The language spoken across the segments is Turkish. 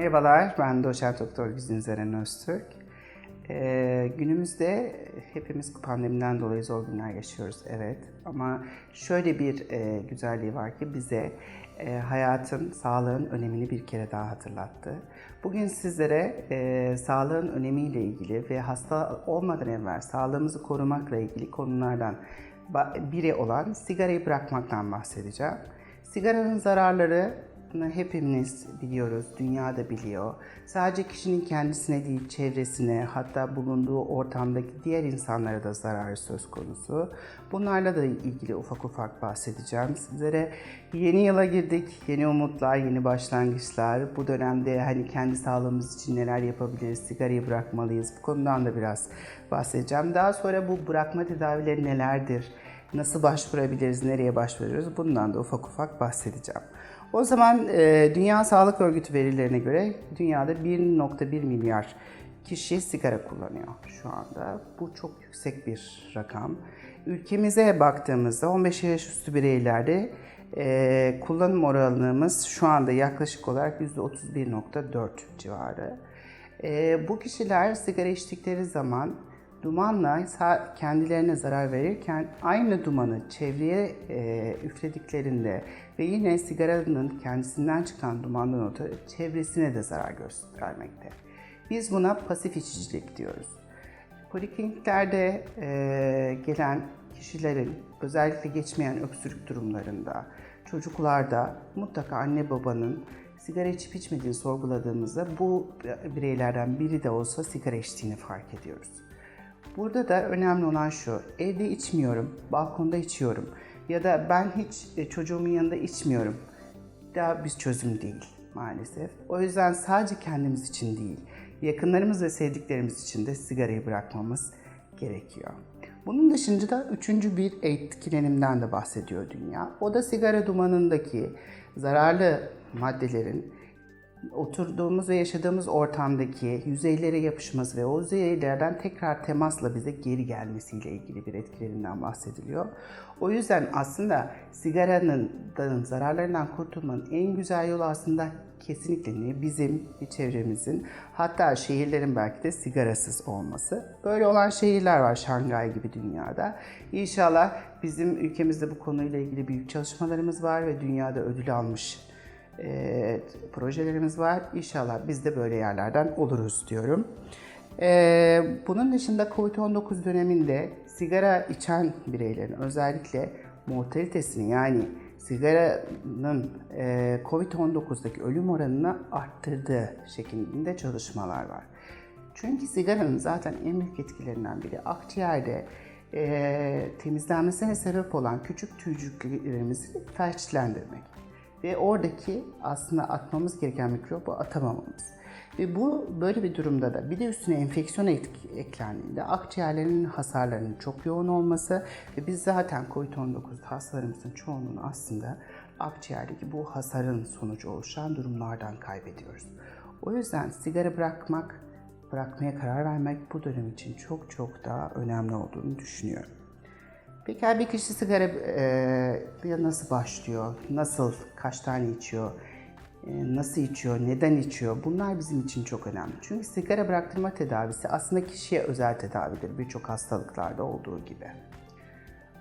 Merhabalar, ben doçent doktor Güzin Zeren Öztürk. Ee, günümüzde hepimiz pandemiden dolayı zor günler yaşıyoruz, evet. Ama şöyle bir e, güzelliği var ki bize e, hayatın, sağlığın önemini bir kere daha hatırlattı. Bugün sizlere e, sağlığın önemiyle ilgili ve hasta olmadan evvel sağlığımızı korumakla ilgili konulardan biri olan sigarayı bırakmaktan bahsedeceğim. Sigaranın zararları hepimiz biliyoruz, dünyada biliyor. Sadece kişinin kendisine değil, çevresine, hatta bulunduğu ortamdaki diğer insanlara da zararı söz konusu. Bunlarla da ilgili ufak ufak bahsedeceğim. Sizlere yeni yıla girdik, yeni umutlar, yeni başlangıçlar. Bu dönemde hani kendi sağlığımız için neler yapabiliriz, sigarayı bırakmalıyız. Bu konudan da biraz bahsedeceğim. Daha sonra bu bırakma tedavileri nelerdir? Nasıl başvurabiliriz, nereye başvuruyoruz? Bundan da ufak ufak bahsedeceğim. O zaman e, Dünya Sağlık Örgütü verilerine göre dünyada 1.1 milyar kişi sigara kullanıyor şu anda. Bu çok yüksek bir rakam. Ülkemize baktığımızda 15 yaş üstü bireylerde e, kullanım oranımız şu anda yaklaşık olarak %31.4 civarı. E, bu kişiler sigara içtikleri zaman dumanla kendilerine zarar verirken aynı dumanı çevreye e, üflediklerinde ve yine sigaranın kendisinden çıkan dumandan ötürü çevresine de zarar göstermekte. Biz buna pasif içicilik diyoruz. Polikliniklerde e, gelen kişilerin özellikle geçmeyen öksürük durumlarında, çocuklarda mutlaka anne babanın sigara içip içmediğini sorguladığımızda bu bireylerden biri de olsa sigara içtiğini fark ediyoruz. Burada da önemli olan şu, evde içmiyorum, balkonda içiyorum ya da ben hiç e, çocuğumun yanında içmiyorum. Daha bir çözüm değil maalesef. O yüzden sadece kendimiz için değil, yakınlarımız ve sevdiklerimiz için de sigarayı bırakmamız gerekiyor. Bunun dışında da üçüncü bir etkilenimden de bahsediyor dünya. O da sigara dumanındaki zararlı maddelerin oturduğumuz ve yaşadığımız ortamdaki yüzeylere yapışması ve o yüzeylerden tekrar temasla bize geri gelmesiyle ilgili bir etkilerinden bahsediliyor. O yüzden aslında sigaranın da zararlarından kurtulmanın en güzel yolu aslında kesinlikle ne bizim bir çevremizin hatta şehirlerin belki de sigarasız olması. Böyle olan şehirler var Şangay gibi dünyada. İnşallah bizim ülkemizde bu konuyla ilgili büyük çalışmalarımız var ve dünyada ödül almış e, projelerimiz var. İnşallah biz de böyle yerlerden oluruz diyorum. E, bunun dışında COVID-19 döneminde sigara içen bireylerin özellikle mortalitesini yani sigaranın e, COVID-19'daki ölüm oranını arttırdığı şeklinde çalışmalar var. Çünkü sigaranın zaten en büyük etkilerinden biri akciğerde e, temizlenmesine sebep olan küçük tüycüklerimizi felçlendirmek ve oradaki aslında atmamız gereken mikrobu atamamamız. Ve bu böyle bir durumda da bir de üstüne enfeksiyon ek- eklendiğinde akciğerlerin hasarlarının çok yoğun olması ve biz zaten COVID-19 hastalarımızın çoğunluğunu aslında akciğerdeki bu hasarın sonucu oluşan durumlardan kaybediyoruz. O yüzden sigara bırakmak, bırakmaya karar vermek bu dönem için çok çok daha önemli olduğunu düşünüyorum. Peki bir kişi sigara e, nasıl başlıyor? Nasıl, kaç tane içiyor? e, nasıl içiyor? Neden içiyor? Bunlar bizim için çok önemli. Çünkü sigara bıraktırma tedavisi aslında kişiye özel tedavidir. Birçok hastalıklarda olduğu gibi.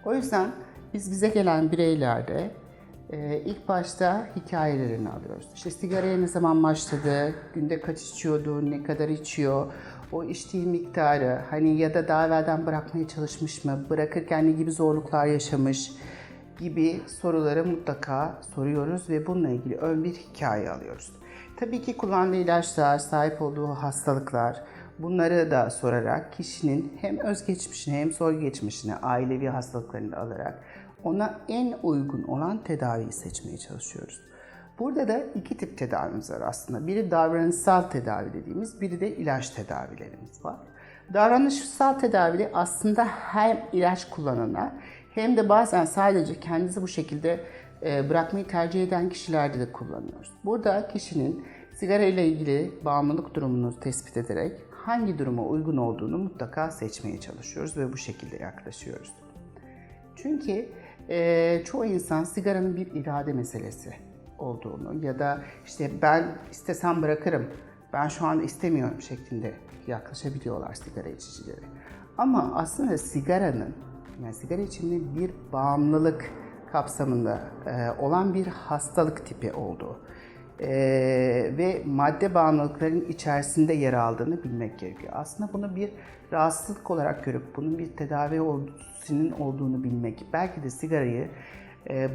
O yüzden biz bize gelen bireylerde e, ilk başta hikayelerini alıyoruz. İşte sigaraya ne zaman başladı, günde kaç içiyordu, ne kadar içiyor, o içtiği miktarı, hani ya da daha evvelden bırakmaya çalışmış mı, bırakırken ne gibi zorluklar yaşamış gibi soruları mutlaka soruyoruz ve bununla ilgili ön bir hikaye alıyoruz. Tabii ki kullandığı ilaçlar, sahip olduğu hastalıklar, bunları da sorarak kişinin hem özgeçmişini hem soy geçmişini, ailevi hastalıklarını alarak ona en uygun olan tedaviyi seçmeye çalışıyoruz. Burada da iki tip tedavimiz var aslında. Biri davranışsal tedavi dediğimiz, biri de ilaç tedavilerimiz var. Davranışsal tedavi aslında hem ilaç kullanana hem de bazen sadece kendisi bu şekilde e, bırakmayı tercih eden kişilerde de kullanıyoruz. Burada kişinin sigara ile ilgili bağımlılık durumunu tespit ederek hangi duruma uygun olduğunu mutlaka seçmeye çalışıyoruz ve bu şekilde yaklaşıyoruz. Çünkü e, çoğu insan sigaranın bir irade meselesi olduğunu ya da işte ben istesem bırakırım, ben şu an istemiyorum şeklinde yaklaşabiliyorlar sigara içicileri. Ama aslında sigaranın, yani sigara içiminin bir bağımlılık kapsamında e, olan bir hastalık tipi olduğu e, ve madde bağımlılıkların içerisinde yer aldığını bilmek gerekiyor. Aslında bunu bir rahatsızlık olarak görüp bunun bir tedavi olduğunu bilmek belki de sigarayı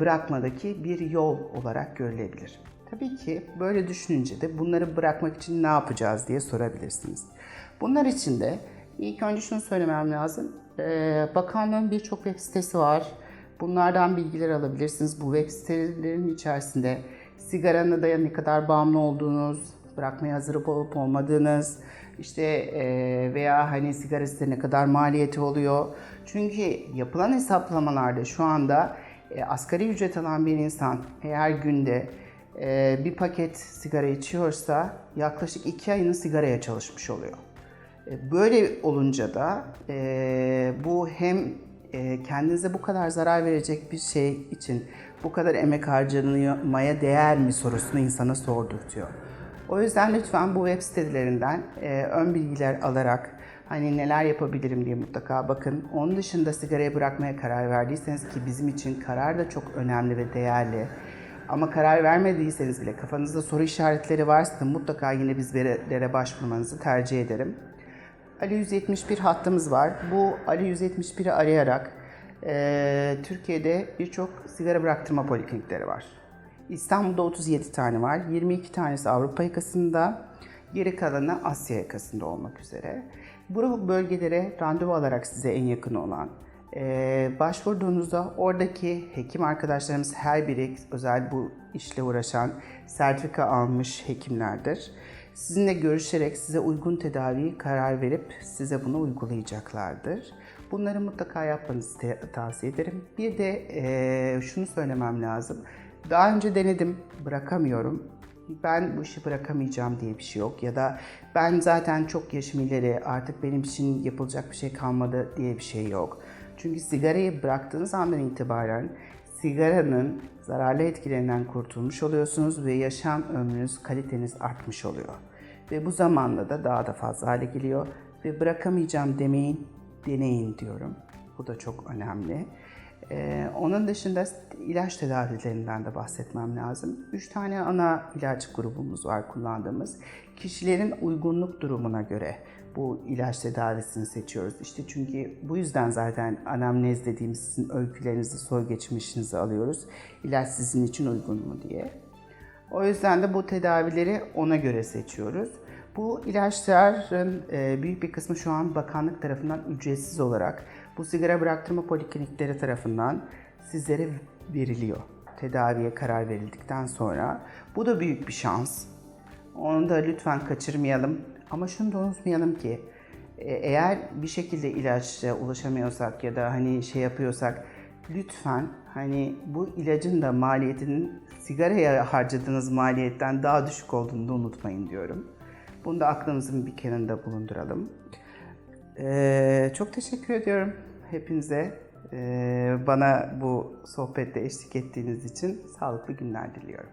bırakmadaki bir yol olarak görülebilir. Tabii ki böyle düşününce de bunları bırakmak için ne yapacağız diye sorabilirsiniz. Bunlar için de ilk önce şunu söylemem lazım. E, bakanlığın birçok web sitesi var. Bunlardan bilgiler alabilirsiniz. Bu web sitelerinin içerisinde sigaranın da ne kadar bağımlı olduğunuz, bırakmaya hazır olup olmadığınız, işte e, veya hani sigara ne kadar maliyeti oluyor. Çünkü yapılan hesaplamalarda şu anda e, asgari ücret alan bir insan eğer günde e, bir paket sigara içiyorsa yaklaşık iki ayını sigaraya çalışmış oluyor. E, Böyle olunca da e, bu hem kendinize bu kadar zarar verecek bir şey için bu kadar emek harcanmaya değer mi sorusunu insana sordurtuyor. O yüzden lütfen bu web sitelerinden ön bilgiler alarak hani neler yapabilirim diye mutlaka bakın. Onun dışında sigarayı bırakmaya karar verdiyseniz ki bizim için karar da çok önemli ve değerli. Ama karar vermediyseniz bile kafanızda soru işaretleri varsa da mutlaka yine bizlere başvurmanızı tercih ederim. Ali 171 hattımız var. Bu Ali 171'i arayarak e, Türkiye'de birçok sigara bıraktırma poliklinikleri var. İstanbul'da 37 tane var. 22 tanesi Avrupa yakasında, geri kalanı Asya yakasında olmak üzere. Bu bölgelere randevu alarak size en yakın olan, e, başvurduğunuzda oradaki hekim arkadaşlarımız her biri özel bu işle uğraşan, sertifika almış hekimlerdir. Sizinle görüşerek size uygun tedaviyi karar verip size bunu uygulayacaklardır. Bunları mutlaka yapmanızı tavsiye ederim. Bir de eee, şunu söylemem lazım. Daha önce denedim, bırakamıyorum. Ben bu işi bırakamayacağım diye bir şey yok. Ya da ben zaten çok yaşım ileri, artık benim için yapılacak bir şey kalmadı diye bir şey yok. Çünkü sigarayı bıraktığınız andan itibaren sigaranın zararlı etkilerinden kurtulmuş oluyorsunuz ve yaşam ömrünüz, kaliteniz artmış oluyor. Ve bu zamanla da daha da fazla hale geliyor. Ve bırakamayacağım demeyin, deneyin diyorum. Bu da çok önemli. Ee, onun dışında ilaç tedavilerinden de bahsetmem lazım. Üç tane ana ilaç grubumuz var kullandığımız. Kişilerin uygunluk durumuna göre bu ilaç tedavisini seçiyoruz. İşte çünkü bu yüzden zaten anamnez dediğimiz sizin öykülerinizi, soy geçmişinizi alıyoruz. İlaç sizin için uygun mu diye. O yüzden de bu tedavileri ona göre seçiyoruz. Bu ilaçların e, büyük bir kısmı şu an bakanlık tarafından ücretsiz olarak bu sigara bıraktırma poliklinikleri tarafından sizlere veriliyor. Tedaviye karar verildikten sonra. Bu da büyük bir şans. Onu da lütfen kaçırmayalım. Ama şunu da unutmayalım ki e, eğer bir şekilde ilaçla ulaşamıyorsak ya da hani şey yapıyorsak lütfen hani bu ilacın da maliyetinin sigaraya harcadığınız maliyetten daha düşük olduğunu da unutmayın diyorum. Bunu da aklımızın bir kenarında bulunduralım. Ee, çok teşekkür ediyorum hepinize. Ee, bana bu sohbette eşlik ettiğiniz için sağlıklı günler diliyorum.